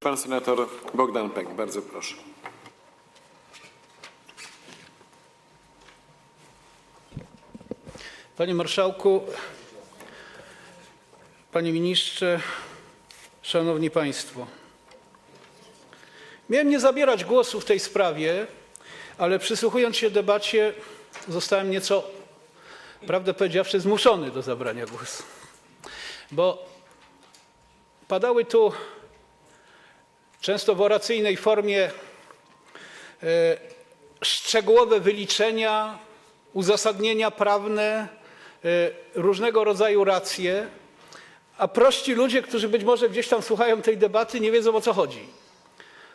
Pan senator Bogdan Pek, bardzo proszę. Panie Marszałku, Panie Ministrze, Szanowni Państwo. Miałem nie zabierać głosu w tej sprawie, ale przysłuchując się debacie, zostałem nieco, prawdę powiedziawszy, zmuszony do zabrania głosu. Bo padały tu często w oracyjnej formie e, szczegółowe wyliczenia, uzasadnienia prawne, e, różnego rodzaju racje, a prości ludzie, którzy być może gdzieś tam słuchają tej debaty, nie wiedzą o co chodzi.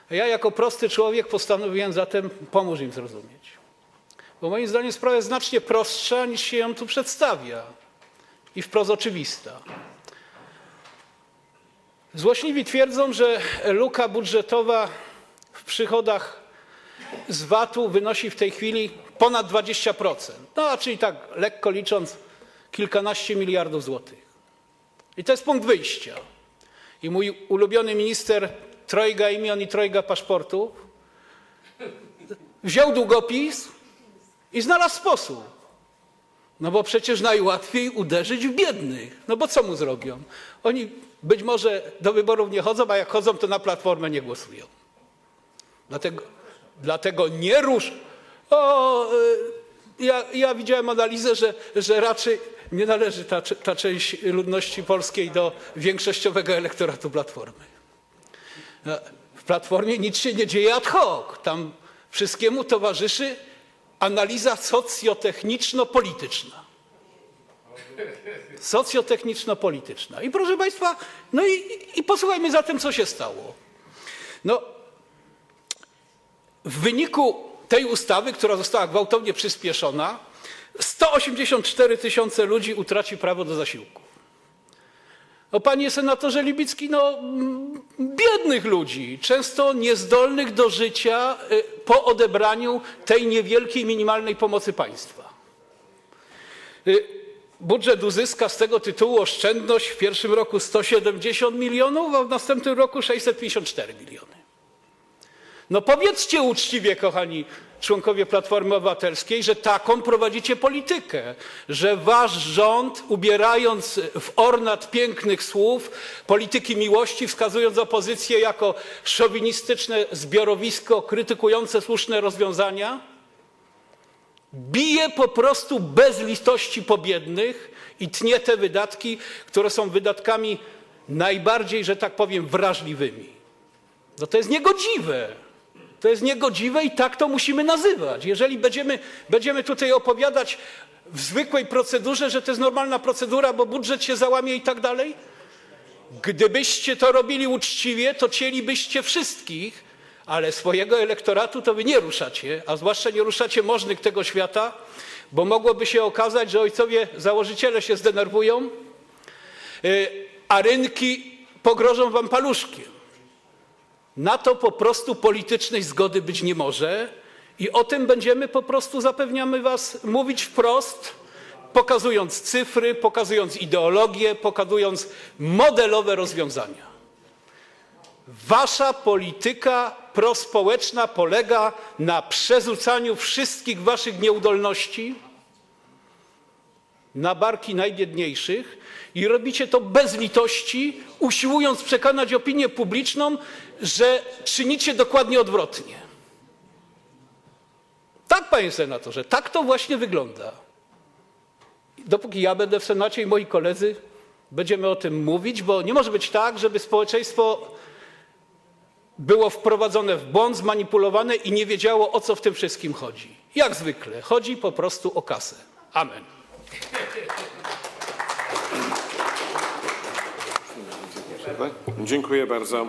Ja jako prosty człowiek postanowiłem zatem pomóc im zrozumieć. Bo moim zdaniem sprawa jest znacznie prostsza niż się ją tu przedstawia i wprost oczywista. Złośliwi twierdzą, że luka budżetowa w przychodach z VAT-u wynosi w tej chwili ponad 20%. No, a czyli tak lekko licząc kilkanaście miliardów złotych. I to jest punkt wyjścia. I mój ulubiony minister trojga imion i trojga paszportów wziął długopis i znalazł sposób. No bo przecież najłatwiej uderzyć w biednych. No bo co mu zrobią? Oni być może do wyborów nie chodzą, a jak chodzą, to na platformę nie głosują. Dlatego, dlatego nie rusz. O, y, ja, ja widziałem analizę, że, że raczej nie należy ta, ta część ludności polskiej do większościowego elektoratu Platformy. No, W Platformie nic się nie dzieje ad hoc. Tam wszystkiemu towarzyszy analiza socjotechniczno-polityczna. Socjotechniczno-polityczna. I proszę Państwa, no i, i posłuchajmy zatem, co się stało. No, w wyniku tej ustawy, która została gwałtownie przyspieszona, 184 tysiące ludzi utraci prawo do zasiłku. No, panie senatorze Libicki, no biednych ludzi, często niezdolnych do życia y, po odebraniu tej niewielkiej minimalnej pomocy państwa. Y, Budżet uzyska z tego tytułu oszczędność w pierwszym roku 170 milionów, a w następnym roku 654 miliony. No powiedzcie uczciwie, kochani członkowie Platformy Obywatelskiej, że taką prowadzicie politykę, że wasz rząd, ubierając w ornat pięknych słów, polityki miłości, wskazując opozycję jako szowinistyczne zbiorowisko krytykujące słuszne rozwiązania, bije po prostu bez litości po biednych i tnie te wydatki, które są wydatkami najbardziej, że tak powiem, wrażliwymi. No to jest niegodziwe. To jest niegodziwe i tak to musimy nazywać. Jeżeli będziemy, będziemy tutaj opowiadać w zwykłej procedurze, że to jest normalna procedura, bo budżet się załamie i tak dalej, gdybyście to robili uczciwie, to cielibyście wszystkich, ale swojego elektoratu to wy nie ruszacie, a zwłaszcza nie ruszacie możnych tego świata, bo mogłoby się okazać, że ojcowie założyciele się zdenerwują, y, a rynki pogrożą wam paluszkiem. Na to po prostu politycznej zgody być nie może i o tym będziemy po prostu, zapewniamy Was, mówić wprost, pokazując cyfry, pokazując ideologię, pokazując modelowe rozwiązania. Wasza polityka prospołeczna polega na przerzucaniu wszystkich Waszych nieudolności na barki najbiedniejszych i robicie to bez litości, usiłując przekonać opinię publiczną, że czynicie dokładnie odwrotnie. Tak, panie senatorze, tak to właśnie wygląda. Dopóki ja będę w Senacie i moi koledzy będziemy o tym mówić, bo nie może być tak, żeby społeczeństwo było wprowadzone w błąd, zmanipulowane i nie wiedziało, o co w tym wszystkim chodzi. Jak zwykle, chodzi po prostu o kasę. Amen. Dziękuję bardzo.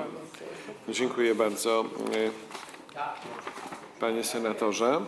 Dziękuję bardzo, y, panie senatorze.